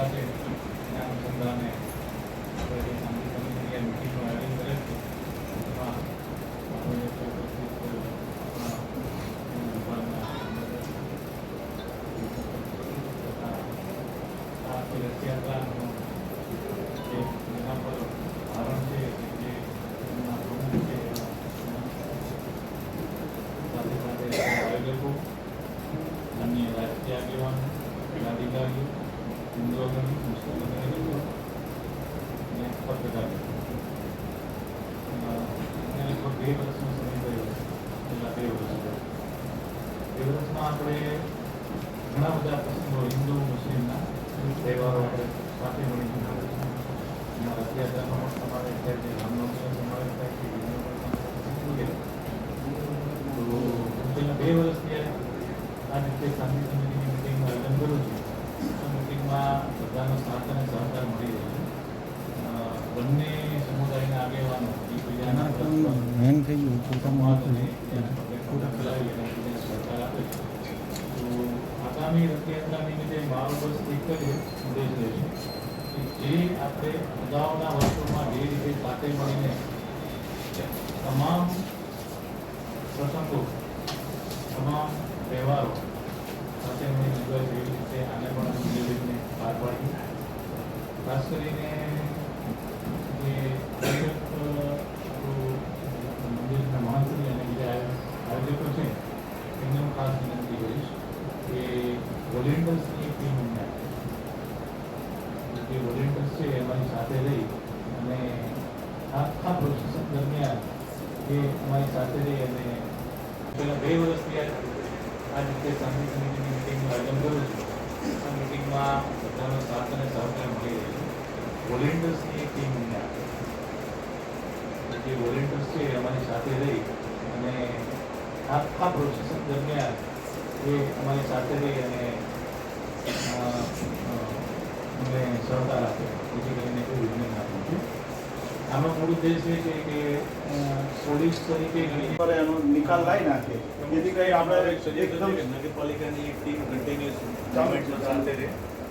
આવેલા છે એના અનુસંધાને આપણે જે શાંતિ સમિતિની આ મિટિંગનું આયોજન કરેલ છે એમાં આપણે ઉપસ્થિત આપણા વિભાગના તથા આ આપણે ઘણા બધા હિન્દુ મુસ્લિમના તહેવારો સાથે મળીને એમાં રથયાત્રાનો પણ સમાવેશ થાય છે રામનવમીનો સમાવેશ થાય છે તો બે વર્ષથી આ રીતે શાંતિ સમિતિની મિટિંગનું આયોજન કરું છું. મિટિંગમાં બધાનો સાથ અને સહકાર મળી રહ્યો બંને સમુદાયના આગેવાનો એકબીજાના સહકાર આપે તો આગામી રથયાત્રા નિમિત્તે મારો બસ એક જ ઉદ્દેશ રહેશે જે આપણે અગાઉના વર્ષોમાં જે રીતે સાથે મળીને તમામ પ્રસંગો તમામ તહેવારો મળીને ઉજવાય છે રીતે આને પણ અમે પાર પાડી ખાસ કરીને જે મંદિરના મહંતની અને બીજા આયો- આયોજકો છે, એમને હું ખાસ વિનંતી કરીશ કે વોલેન્ટર્સની એક ટીમ અમને. જે વોલેન્ટર્સ છે અમારી સાથે રહી અને આખા પ્રોસેસન દરમિયાન એ અમારી સાથે રહી અને છેલ્લા બે વર્ષથી આ રીતે શાંતિ સમિતિની મિટિંગનું કરું છું આ મિટિંગમાં બધાનો સાથ અને સહકાર મળી ટીમ આપે જે વોલેન્ટર્સ છે અમારી સાથે રહી અને આ પ્રોસેસન દરમિયાન એ અમારી સાથે રહી અને અમને સહકાર આપે કરીને કોઈ વિઘ્ન ના પહોંચે આનો મૂળ ઉદ્દેશ એ છે કે અ, પોલીસ તરીકે પર એનો નિકાલ લાવી નાખે. જેથી કરી આપણે એકદમ નગરપાલિકાની એક ટીમ કન્ટિન્યુઅસ ચાલુ ગવર્મેન્ટ સાથે રહે.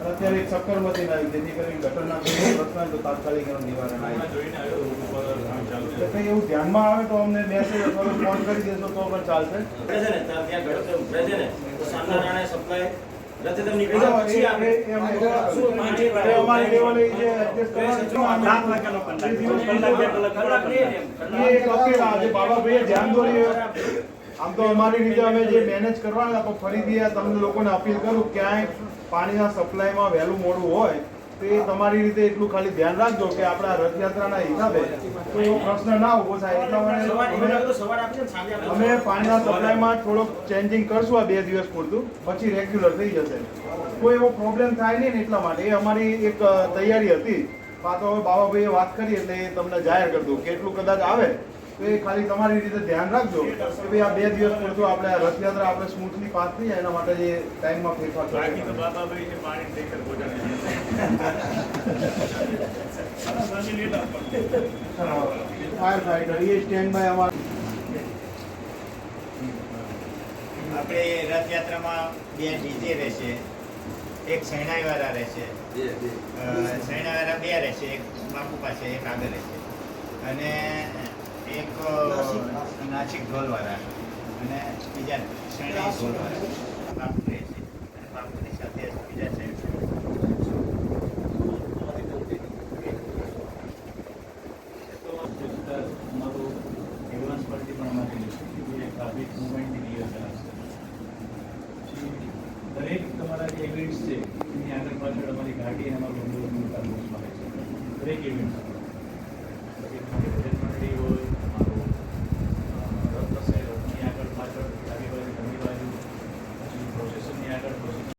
અત્યારે એક ચક્કર મશીન આવી જેથી કરીને ગટરના પ્રશ્ન તો તાત્કાલિક એનું નિવારણ આવી. જોઈને આવ્યો કંઈ એવું ધ્યાનમાં આવે તો અમને મેસેજ અથવા ફોન કરી દેશો તો પણ ચાલશે. છે ને ત્યાં ત્યાં ઉભરે છે ને. તો સાંજના ટાણે સપ્લાય નીકળી પછી આપણે પાંચ અમારી લેવલે જે કરવાનું છે, આમ કલાક કલાક. દિવસ કલાક. બે કલાક કલાક નહીં એમ. એ એક આજે બાબાભાઈએ ધ્યાન દોરી આમ તો અમારી રીતે અમે જે મેનેજ કરવાના પણ ફરીથી આ તમને લોકોને અપીલ કરું ક્યાંય પાણીના સપ્લાયમાં વહેલું મોડું હોય તો તમારી રીતે એટલું ખાલી ધ્યાન રાખજો કે આપણા રથયાત્રાના હિસાબે કોઈ પ્રશ્ન ના ઊભો થાય. એટલા માટે અમે- પાણીના સપ્લાયમાં થોડોક ચેન્જિંગ કરશું આ બે દિવસ પૂરતું. પછી રેગ્યુલર થઈ જશે. કોઈ એવો પ્રોબ્લેમ થાય નહીં ને એટલા માટે. એ અમારી એક તૈયારી હતી. આ તો બાબાભાઈએ વાત કરી એટલે એ તમને જાહેર કરતું કેટલું કદાચ આવે તો એ ખાલી તમારી રીતે ધ્યાન રાખજો કે ભાઈ આ બે દિવસ પૂરતું આપણે રથયાત્રા આપણે સ્મૂથલી પાસ થઈ જાય એના માટે જે ટાઈમમાં ફેરફાર ફાયર ફાઈટર એ સ્ટેન્ડ બાય અમારા. આપણે રથયાત્રામાં બે ડીજે રહેશે એક શરણાઈવાળા રહેશે શેણાઈવાળા બે રહેશે એક બાપુ પાસે એક આગળ રહેશે. અને એક નાસિક. ઢોલવાળા. અને બીજા શ્રેણી ઢોલવાળા. બાપુ રહેશે અને બાપુની સાથે બીજા સાહેબ અમારું એડવાન્સ પાર્ટી પણ અમારી ટ્રાફિક મુવમેન્ટની ક્લિયર દરેક તમારા જે ઇવેન્ટ્સ છે એની આગળ પાછળ અમારી ગાડી અને અમારું છે. દરેક ઇવેન્ટ્સ